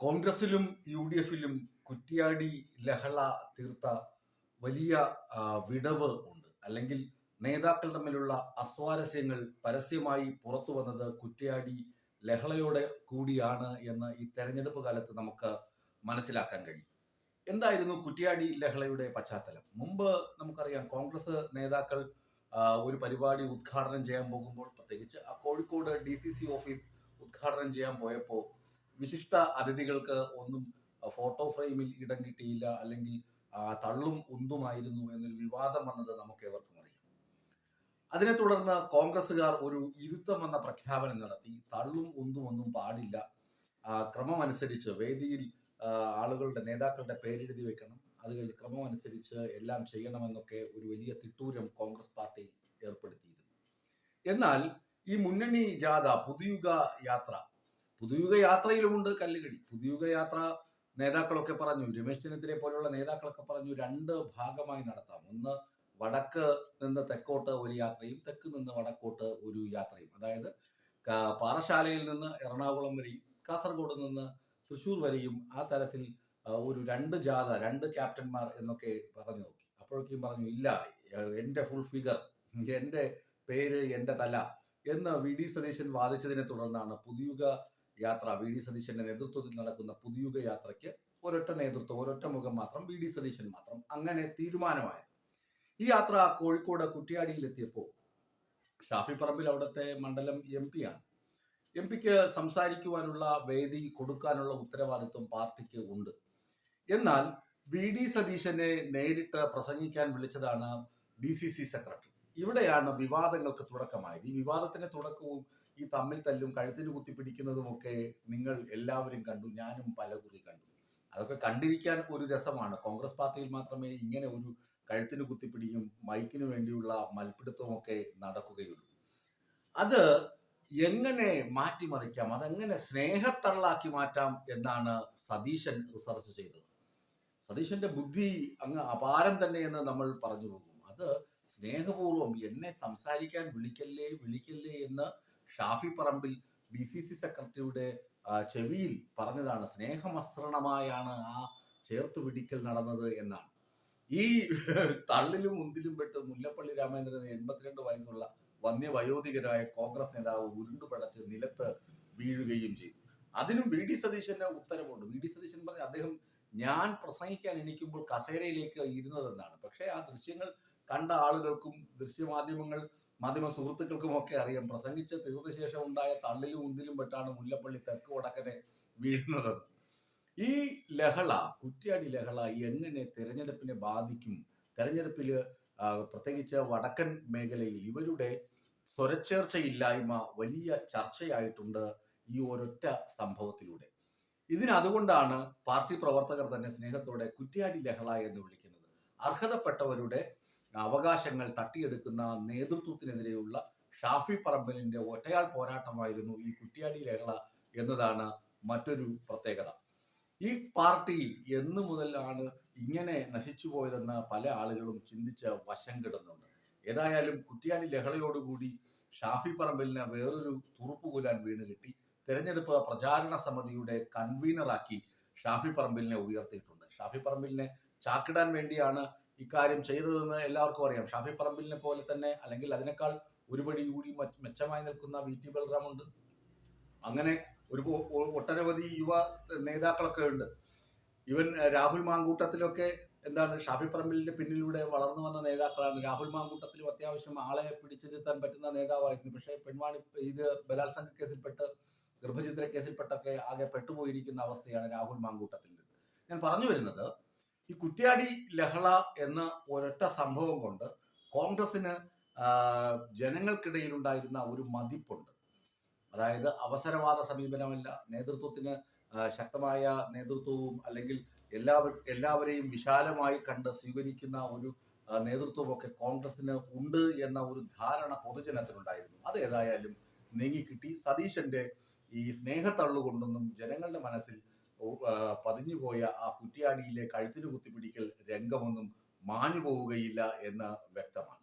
കോൺഗ്രസിലും U D എഫിലും കുറ്റിയാടി ലഹള തീർത്ത വലിയ വിടവ് ഉണ്ട്. അല്ലെങ്കിൽ നേതാക്കൾ തമ്മിലുള്ള അസ്വാരസ്യങ്ങൾ പരസ്യമായി പുറത്തു വന്നത് കുറ്റിയാടി ലഹളയോടെ കൂടിയാണ് എന്ന് ഈ തെരഞ്ഞെടുപ്പ് കാലത്ത് നമുക്ക് മനസ്സിലാക്കാൻ കഴിയും. എന്തായിരുന്നു കുറ്റിയാടി ലഹളയുടെ പശ്ചാത്തലം? മുമ്പ് നമുക്കറിയാം കോൺഗ്രസ് നേതാക്കൾ ഒരു പരിപാടി ഉദ്ഘാടനം ചെയ്യാൻ പോകുമ്പോൾ പ്രത്യേകിച്ച് ആ Kozhikode D C C office ഉദ്ഘാടനം ചെയ്യാൻ പോയപ്പോൾ വിശിഷ്ട അതിഥികൾക്ക് ഒന്നും ഫോട്ടോ ഫ്രെയിമിൽ ഇടം കിട്ടിയില്ല അല്ലെങ്കിൽ തള്ളും ഉന്തുമായിരുന്നു എന്നൊരു വിവാദം വന്നത് നമുക്ക് ഏവർക്കും അറിയാം. അതിനെ തുടർന്ന് കോൺഗ്രസ്സുകാർ ഒരു ഇരുത്തം എന്ന പ്രഖ്യാപനം നടത്തി. തള്ളും ഉന്തും ഒന്നും പാടില്ല. ക്രമമനുസരിച്ച് വേദിയിൽ ആളുകളുടെ നേതാക്കളുടെ പേരെഴുതി വെക്കണം. അത് കഴിഞ്ഞ് ക്രമമനുസരിച്ച് എല്ലാം ചെയ്യണമെന്നൊക്കെ ഒരു വലിയ തിട്ടൂരം കോൺഗ്രസ് പാർട്ടി ഏർപ്പെടുത്തിയിരുന്നു. എന്നാൽ ഈ മുന്നണി ജാഥ പുതുയുഗ യാത്ര പുതുയുഗ യാത്രയിലുമുണ്ട് കല്ലുകടി. പുതുയുഗ യാത്ര നേതാക്കളൊക്കെ പറഞ്ഞു രമേശ് ചെന്നിത്തലയെ പോലുള്ള നേതാക്കളൊക്കെ പറഞ്ഞു രണ്ട് ഭാഗമായി നടത്താം. ഒന്ന് വടക്ക് നിന്ന് തെക്കോട്ട് ഒരു യാത്രയും തെക്ക് നിന്ന് വടക്കോട്ട് ഒരു യാത്രയും. അതായത് പാറശാലയിൽ നിന്ന് എറണാകുളം വരെയും കാസർഗോഡ് നിന്ന് തൃശൂർ വരെയും ആ തരത്തിൽ ഒരു രണ്ട് ജാഥ രണ്ട് ക്യാപ്റ്റന്മാർ എന്നൊക്കെ പറഞ്ഞു നോക്കി. അപ്പോഴേക്കും പറഞ്ഞു ഇല്ല എന്റെ ഫുൾ ഫിഗർ എന്റെ പേര് എന്റെ തല എന്ന് വി ഡി സതീശൻ വാദിച്ചതിനെ തുടർന്നാണ് പുതിയുഗ യാത്ര വി ഡി സതീശന്റെ നേതൃത്വത്തിൽ നടക്കുന്ന പുതിയുഗ യാത്രയ്ക്ക് ഒരൊറ്റ നേതൃത്വം ഒരൊറ്റ മുഖം മാത്രം വി ഡി സതീശൻ മാത്രം. അങ്ങനെ തീരുമാനമായത്. ഈ യാത്ര കോഴിക്കോട് കുറ്റ്യാടിയിൽ എത്തിയപ്പോൾ ഷാഫി പറമ്പിൽ അവിടുത്തെ മണ്ഡലം എം പി ആണ്. എം പിക്ക് സംസാരിക്കുവാനുള്ള വേദി കൊടുക്കാനുള്ള ഉത്തരവാദിത്വം പാർട്ടിക്ക് ഉണ്ട്. എന്നാൽ വി ഡി സതീശനെ നേരിട്ട് പ്രസംഗിക്കാൻ വിളിച്ചതാണ് ഡി സി സി സെക്രട്ടറി. ഇവിടെയാണ് വിവാദങ്ങൾക്ക് തുടക്കമായത്. ഈ വിവാദത്തിന്റെ തുടക്കവും ഈ തമ്മിൽ തല്ലും കഴുത്തിന് കുത്തിപ്പിടിക്കുന്നതും ഒക്കെ നിങ്ങൾ എല്ലാവരും കണ്ടു. ഞാനും പലകുറി കണ്ടു. അതൊക്കെ കണ്ടിരിക്കാൻ ഒരു രസമാണ്. കോൺഗ്രസ് പാർട്ടിയിൽ മാത്രമേ ഇങ്ങനെ ഒരു കഴുത്തിന് കുത്തിപ്പിടിയും മൈക്കിനു വേണ്ടിയുള്ള മൽപ്പിടുത്തമൊക്കെ നടക്കുകയുള്ളൂ. അത് എങ്ങനെ മാറ്റിമറിക്കാം? അതെങ്ങനെ സ്നേഹത്തള്ളാക്കി മാറ്റാം എന്നാണ് സതീശൻ റിസർച്ച് ചെയ്തത്. സതീശന്റെ ബുദ്ധി അങ്ങ് അപാരം തന്നെ എന്ന് നമ്മൾ പറഞ്ഞു പോകും. അത് സ്നേഹപൂർവം എന്നെ സംസാരിക്കാൻ വിളിക്കല്ലേ വിളിക്കല്ലേ എന്ന് Shafi Parambil D C C സെക്രട്ടറിയുടെ ചെവിയിൽ പറഞ്ഞതാണ് സ്നേഹമസൃണമായാണ് ആ ചേർത്ത് പിടിക്കൽ നടന്നത് എന്നാണ്. ഈ തള്ളിലും ഉന്തിലും പെട്ട് മുല്ലപ്പള്ളി രാമേന്ദ്രൻ എൺപത്തിരണ്ട് വയസ്സുള്ള വന്യവയോധികരായ കോൺഗ്രസ് നേതാവ് ഉരുണ്ടുപടച്ച് നിലത്ത് വീഴുകയും ചെയ്തു. അതിനും വി ഡി സതീശന്റെ ഉത്തരവുണ്ട്. വി ഡി സതീശൻ പറഞ്ഞ അദ്ദേഹം ഞാൻ പ്രസംഗിക്കാൻ എണീക്കുമ്പോൾ കസേരയിലേക്ക് ഇരുന്നതെന്നാണ്. പക്ഷേ ആ ദൃശ്യങ്ങൾ കണ്ട ആളുകൾക്കും ദൃശ്യമാധ്യമങ്ങൾ മാധ്യമ സുഹൃത്തുക്കൾക്കും ഒക്കെ അറിയാം. പ്രസംഗിച്ച് തീർന്ന ശേഷം ഉണ്ടായ തള്ളിലും ഉന്തിലും പെട്ടാണ് മുല്ലപ്പള്ളി തെക്ക് വടക്കനെ വീഴുന്നത്. ഈ ലഹള കുറ്റ്യാടി ലഹള എങ്ങനെ തെരഞ്ഞെടുപ്പിനെ ബാധിക്കും? തെരഞ്ഞെടുപ്പിൽ പ്രത്യേകിച്ച് വടക്കൻ മേഖലയിൽ ഇവരുടെ സ്വരച്ചേർച്ചയില്ലായ്മ വലിയ ചർച്ചയായിട്ടുണ്ട് ഈ ഒരൊറ്റ സംഭവത്തിലൂടെ. ഇതിനതുകൊണ്ടാണ് പാർട്ടി പ്രവർത്തകർ തന്നെ സ്നേഹത്തോടെ കുറ്റ്യാടി ലഹള എന്ന് വിളിക്കുന്നത്. അർഹതപ്പെട്ടവരുടെ അവകാശങ്ങൾ തട്ടിയെടുക്കുന്ന നേതൃത്വത്തിനെതിരെയുള്ള ഷാഫി പറമ്പലിന്റെ ഒറ്റയാൾ പോരാട്ടമായിരുന്നു ഈ കുറ്റിയാടി ലഹള എന്നതാണ് മറ്റൊരു പ്രത്യേകത. ഈ പാർട്ടി എന്നു മുതലാണ് ഇങ്ങനെ നശിച്ചു പോയതെന്ന് പല ആളുകളും ചിന്തിച്ച് വശം കിടുന്നുണ്ട്. ഏതായാലും കുറ്റിയാടി ലഹളയോടുകൂടി ഷാഫി പറമ്പലിന് വേറൊരു തുറുപ്പുകുലാൻ വീണ് കിട്ടി തെരഞ്ഞെടുപ്പ് പ്രചാരണ സമിതിയുടെ കൺവീനറാക്കി ഷാഫി പറമ്പിലിനെ ഉയർത്തിയിട്ടുണ്ട്. ഷാഫി പറമ്പിലിനെ ചാക്കിടാൻ വേണ്ടിയാണ് ഇക്കാര്യം ചെയ്തതെന്ന് എല്ലാവർക്കും അറിയാം. ഷാഫി പറമ്പിലിനെ പോലെ തന്നെ അല്ലെങ്കിൽ അതിനേക്കാൾ ഒരുപടി കൂടി മെച്ചമായി നിൽക്കുന്ന വി. ടി. ബൽറാം ഉണ്ട്. അങ്ങനെ ഒരു ഒട്ടനവധി യുവ നേതാക്കളൊക്കെ ഉണ്ട്. ഇവൻ രാഹുൽ മാങ്കൂട്ടത്തിലൊക്കെ എന്താണ് ഷാഫി പറമ്പിലിന്റെ പിന്നിലൂടെ വളർന്നു വന്ന നേതാക്കളാണ്. രാഹുൽ മാങ്കൂട്ടത്തിലും അത്യാവശ്യം ആളെ പിടിച്ചിരുത്താൻ പറ്റുന്ന നേതാവായിരുന്നു. പക്ഷേ പെൺവാണി ഇത് ബലാത്സംഗ കേസിൽപ്പെട്ട് ഗർഭചിത്ര കേസിൽപ്പെട്ടൊക്കെ ആകെ പെട്ടുപോയിരിക്കുന്ന അവസ്ഥയാണ് രാഹുൽ മാങ്കൂട്ടത്തിന്റെ. ഞാൻ പറഞ്ഞു വരുന്നത് ഈ കുറ്റ്യാടി ലഹള എന്ന ഒരൊറ്റ സംഭവം കൊണ്ട് കോൺഗ്രസിന് ജനങ്ങൾക്കിടയിൽ ജനങ്ങൾക്കിടയിലുണ്ടായിരുന്ന ഒരു മതിപ്പുണ്ട്. അതായത് അവസരവാദ സമീപനമല്ല. നേതൃത്വത്തിന് ശക്തമായ നേതൃത്വവും അല്ലെങ്കിൽ എല്ലാവർ എല്ലാവരെയും വിശാലമായി കണ്ട് സ്വീകരിക്കുന്ന ഒരു നേതൃത്വമൊക്കെ കോൺഗ്രസിന് ഉണ്ട് എന്ന ഒരു ധാരണ പൊതുജനത്തിനുണ്ടായിരുന്നു. അത് ഏതായാലും നീങ്ങിക്കിട്ടി. സതീശന്റെ ഈ സ്നേഹത്തള്ളുകൊണ്ടൊന്നും ജനങ്ങളുടെ മനസ്സിൽ പതിഞ്ഞുപോയ ആ കുറ്റിയാടിയിലെ കഴുത്തിന് കുത്തിപ്പിടിക്കൽ രംഗമൊന്നും മാഞ്ഞു പോവുകയില്ല എന്ന് വ്യക്തമാണ്.